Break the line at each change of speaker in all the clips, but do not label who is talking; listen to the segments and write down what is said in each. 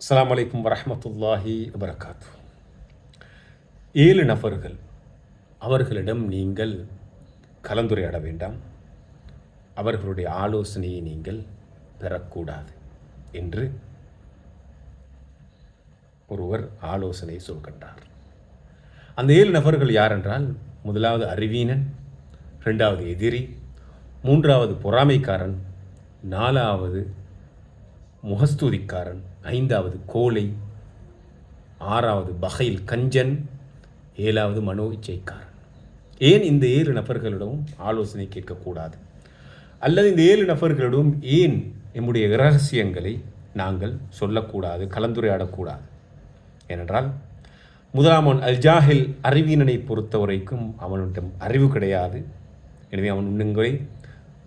அஸ்லாம் வலைக்கம் வரமத்துல்லாஹி வபரகாத்து. ஏழு நபர்கள் அவர்களிடம் நீங்கள் கலந்துரையாட வேண்டாம். அவர்களுடைய ஆலோசனையை நீங்கள் பெறக்கூடாது என்று ஒருவர் ஆலோசனை சொல்கின்றார். அந்த ஏழு நபர்கள் யாரென்றால் முதலாவது அறிவீனன் ரெண்டாவது எதிரி மூன்றாவது பொறாமைக்காரன் நாலாவது முகஸ்தூதிக்காரன் ஐந்தாவது கோலை ஆறாவது பகைல் கஞ்சன் ஏழாவது மனோ இச்சைக்காரன். ஏன் இந்த ஏழு நபர்களிடமும் ஆலோசனை கேட்கக்கூடாது? அல்லது இந்த ஏழு நபர்களிடம் ஏன் நம்முடைய இரகசியங்களை நாங்கள் சொல்லக்கூடாது கலந்துரையாடக்கூடாது? ஏனென்றால் முதலாமன் அல்ஜாஹில் அறிவீனனை பொறுத்த வரைக்கும் அவனிடம் அறிவு கிடையாது. எனவே அவன் உண்ணுங்களை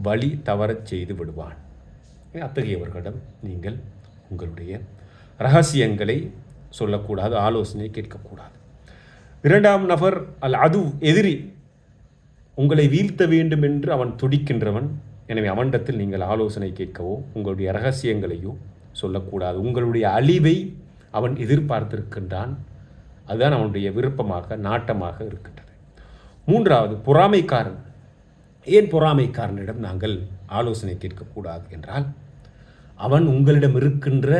வழி தவறச் செய்து விடுவான். அத்தகையவர்களிடம் நீங்கள் உங்களுடைய ரகசியங்களை சொல்லக்கூடாது ஆலோசனை கேட்கக்கூடாது. இரண்டாம் நபர் அல் அது எதிரி உங்களை வீழ்த்த வேண்டும் என்று அவன் துடிக்கின்றவன். எனவே அவனிடத்தில் நீங்கள் ஆலோசனை கேட்கவோ உங்களுடைய ரகசியங்களையோ சொல்லக்கூடாது. உங்களுடைய அழிவை அவன் எதிர்பார்த்திருக்கின்றான். அதுதான் அவனுடைய விருப்பமாக நாட்டமாக இருக்கின்றது. மூன்றாவது பொறாமைக்காரன். ஏன் பொறாமைக்காரனிடம் நாங்கள் ஆலோசனை கேட்கக்கூடாது என்றால் அவன் உங்களிடம் இருக்கின்ற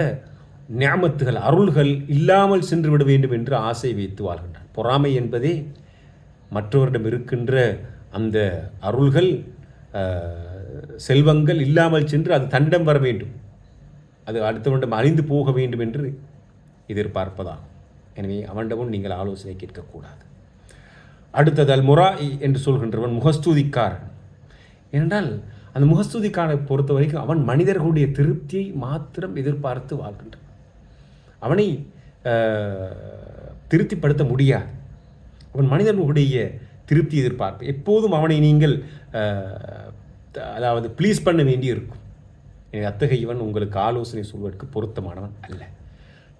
ஞாமத்துகள் அருள்கள் இல்லாமல் சென்று விட வேண்டும் என்று ஆசை வைத்து வாழ்கின்றான். பொறாமை என்பதே மற்றவரிடம் இருக்கின்ற அந்த அருள்கள் செல்வங்கள் இல்லாமல் சென்று அது தன்னிடம் வர வேண்டும். அது அடுத்தவனிடம் அழிந்து போக வேண்டும் என்று எதிர்பார்ப்பதாகும். எனவே அவனிடமும் நீங்கள் ஆலோசனை கேட்கக்கூடாது. அடுத்தது அல் முரா என்று சொல்கின்றவன் முகஸ்தூதிக்காரன். ஏனென்றால் அந்த முகஸ்தூதிக்காரை பொறுத்த வரைக்கும் அவன் மனிதர்களுடைய திருப்தியை மாத்திரம் எதிர்பார்த்து வாழ்கின்றான். அவனை திருப்திப்படுத்த முடியாது. அவன் மனிதர்களுடைய திருப்தி எதிர்பார்ப்பு. எப்போதும் அவனை நீங்கள் அதாவது ப்ளீஸ் பண்ண வேண்டி இருக்கும் எனவே அத்தகையவன் உங்களுக்கு ஆலோசனை சொல்வதற்கு பொருத்தமானவன் அல்ல.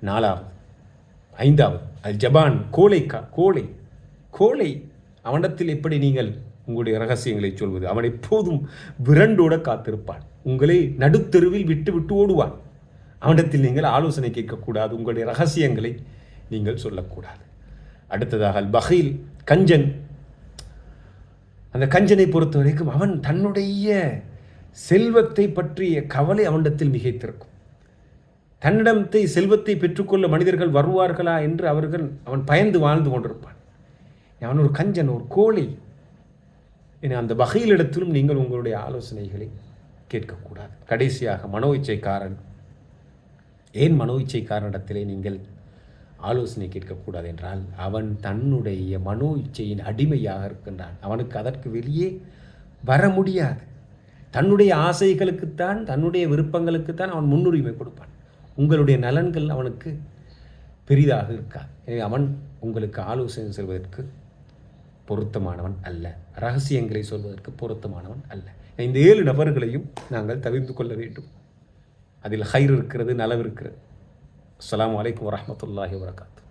நாலாவது ஐந்தாவது அல் ஜபான் கோலை கா கோலை கோழை அவனிடத்தில் எப்படி நீங்கள் உங்களுடைய ரகசியங்களை சொல்வது? அவன் எப்போதும் விரண்டோட காத்திருப்பான். உங்களை நடுத்தெருவில் விட்டு விட்டு ஓடுவான். அவனிடத்தில் நீங்கள் ஆலோசனை கேட்கக்கூடாது உங்களுடைய ரகசியங்களை நீங்கள் சொல்லக்கூடாது. அடுத்ததாக அல் பஹீல் கஞ்சன். அந்த கஞ்சனை பொறுத்த வரைக்கும் அவன் தன்னுடைய செல்வத்தை பற்றிய கவலை அவனிடத்தில் மிகைத்திருக்கும். தன்னிடத்தை செல்வத்தை பெற்றுக்கொள்ள மனிதர்கள் வருவார்களா என்று அவர்கள் அவன் பயந்து வாழ்ந்து கொண்டிருப்பான். அவன் ஒரு கஞ்சன் ஒரு கோழி. என அந்த வகையிலிடத்திலும் நீங்கள் உங்களுடைய ஆலோசனைகளை கேட்கக்கூடாது. கடைசியாக மனோ இச்சைக்காரன். ஏன் மனோ இச்சைக்காரனிடத்திலே நீங்கள் ஆலோசனை கேட்கக்கூடாது என்றால் அவன் தன்னுடைய மனோ இச்சையின் அடிமையாக இருக்கின்றான். அவனுக்கு அதற்கு வெளியே வர முடியாது. தன்னுடைய ஆசைகளுக்குத்தான் தன்னுடைய விருப்பங்களுக்குத்தான் அவன் முன்னுரிமை கொடுப்பான். உங்களுடைய நலன்கள் அவனுக்கு பெரிதாக இருக்காது. எனவே அவன் உங்களுக்கு ஆலோசனை செல்வதற்கு பொருத்தமானவன் அல்ல. ரகசியங்களை சொல்வதற்கு பொருத்தமானவன் அல்ல. இந்த ஏழு நபர்களையும் நாங்கள் தவிர்த்து கொள்ள வேண்டும். அதில் ஹைர் இருக்கிறது நலவு இருக்கிறது. அஸ்லாம் வலைக்கம் வரமத்துல்லாஹி வரகாத்து